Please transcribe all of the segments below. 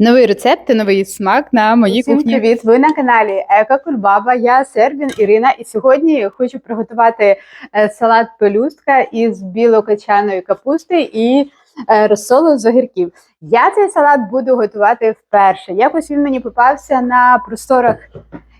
Новий рецепт і новий смак на моїй Всім кухні. привіт! Ви на каналі Ека Кульбаба. Я Сербін Ірина, і сьогодні хочу приготувати е, салат пелюстка із білокачаної капусти і е, розсолу з огірків. Я цей салат буду готувати вперше. Якось він мені попався на просторах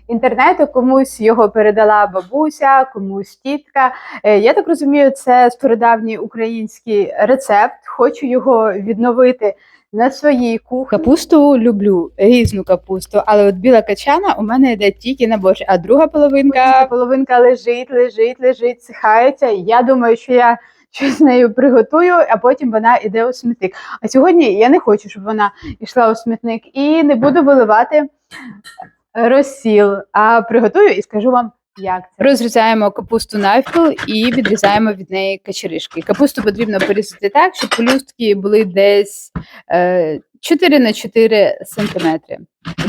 інтернету. Комусь його передала бабуся, комусь тітка. Е, Я так розумію, це стародавній український рецепт. Хочу його відновити на своїй кухні. Капусту люблю, різну капусту, але от біла качана у мене йде тільки на борщ, а друга половинка Половинка, половинка лежить, лежить, лежить, сихається. Я думаю, що я щось з нею приготую, а потім вона йде у смітник. А сьогодні я не хочу, щоб вона йшла у смітник, і не буду виливати розсіл, а приготую і скажу вам, як це. розрізаємо капусту навпіл і відрізаємо від неї качеришки. Капусту потрібно порізати так, щоб пелюстки були десь е, 4 на 4 сантиметри.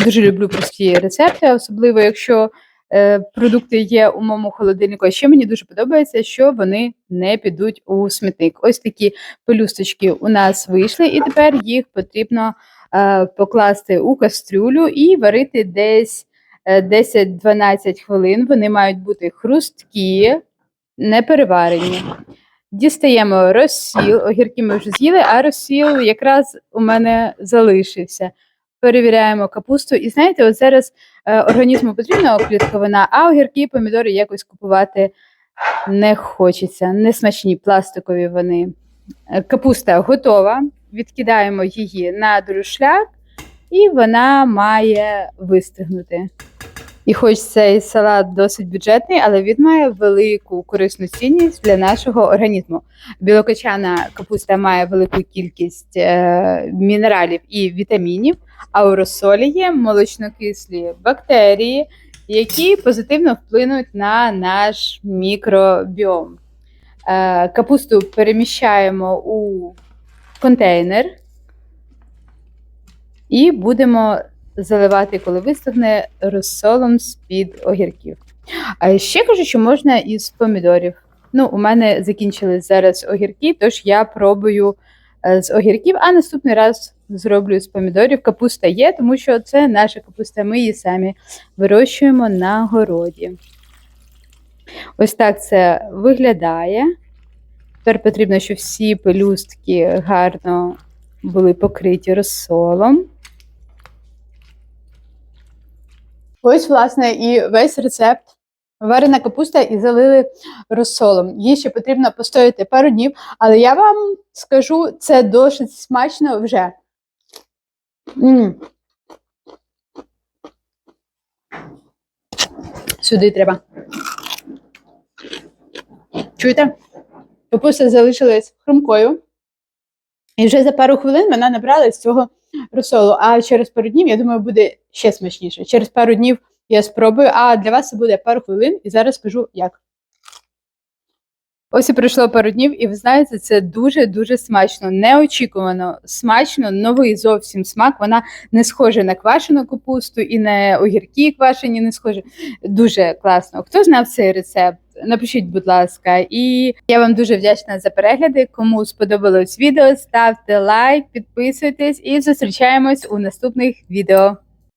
Дуже люблю прості рецепти, особливо якщо е, продукти є у моєму холодильнику. А ще мені дуже подобається, що вони не підуть у смітник. Ось такі пелюсточки у нас вийшли, і тепер їх потрібно е, покласти у кастрюлю і варити десь е, 10-12 хвилин. Вони мають бути хрусткі, не переварені. Дістаємо розсіл, огірки ми вже з'їли, а розсіл якраз у мене залишився. Перевіряємо капусту. І знаєте, от зараз е, організму потрібна клітковина, а огірки і помідори якось купувати не хочеться. Несмачні, пластикові вони. Е, Капуста готова. Відкидаємо її на друшляк, і вона має вистигнути. І хоч цей салат досить бюджетний, але він має велику корисну цінність для нашого організму. Білокочана капуста має велику кількість е, мінералів і вітамінів, а у розсолі є молочнокислі бактерії, які позитивно вплинуть на наш мікробіом. Е, капусту переміщаємо у контейнер і будемо заливати, коли вистигне, розсолом з-під огірків. А ще кажу, що можна із помідорів. Ну, у мене закінчились зараз огірки, тож я пробую е, з огірків, а наступний раз зроблю з помідорів. Капуста є, тому що це наша капуста, ми її самі вирощуємо на городі. Ось так це виглядає. Тепер потрібно, щоб всі пелюстки гарно були покриті розсолом. Ось, власне, і весь рецепт. Варена капуста і залили розсолом. Їй ще потрібно постояти пару днів, але я вам скажу, це досить смачно вже. м Сюди треба. Чуєте? Капуста залишилась хрумкою. І вже за пару хвилин вона набрала з цього розсолу. А через пару днів, я думаю, буде ще смачніше. Через пару днів я спробую, а для вас це буде пару хвилин, і зараз скажу як. Ось і пройшло пару днів, і ви знаєте, це дуже-дуже смачно, неочікувано смачно, новий зовсім смак. Вона не схожа на квашену капусту і на огірки квашені не схожі. Дуже класно. Хто знав цей рецепт? Напишіть, будь ласка, і я вам дуже вдячна за перегляди. Кому сподобалось відео, ставте лайк, підписуйтесь і зустрічаємось у наступних відео.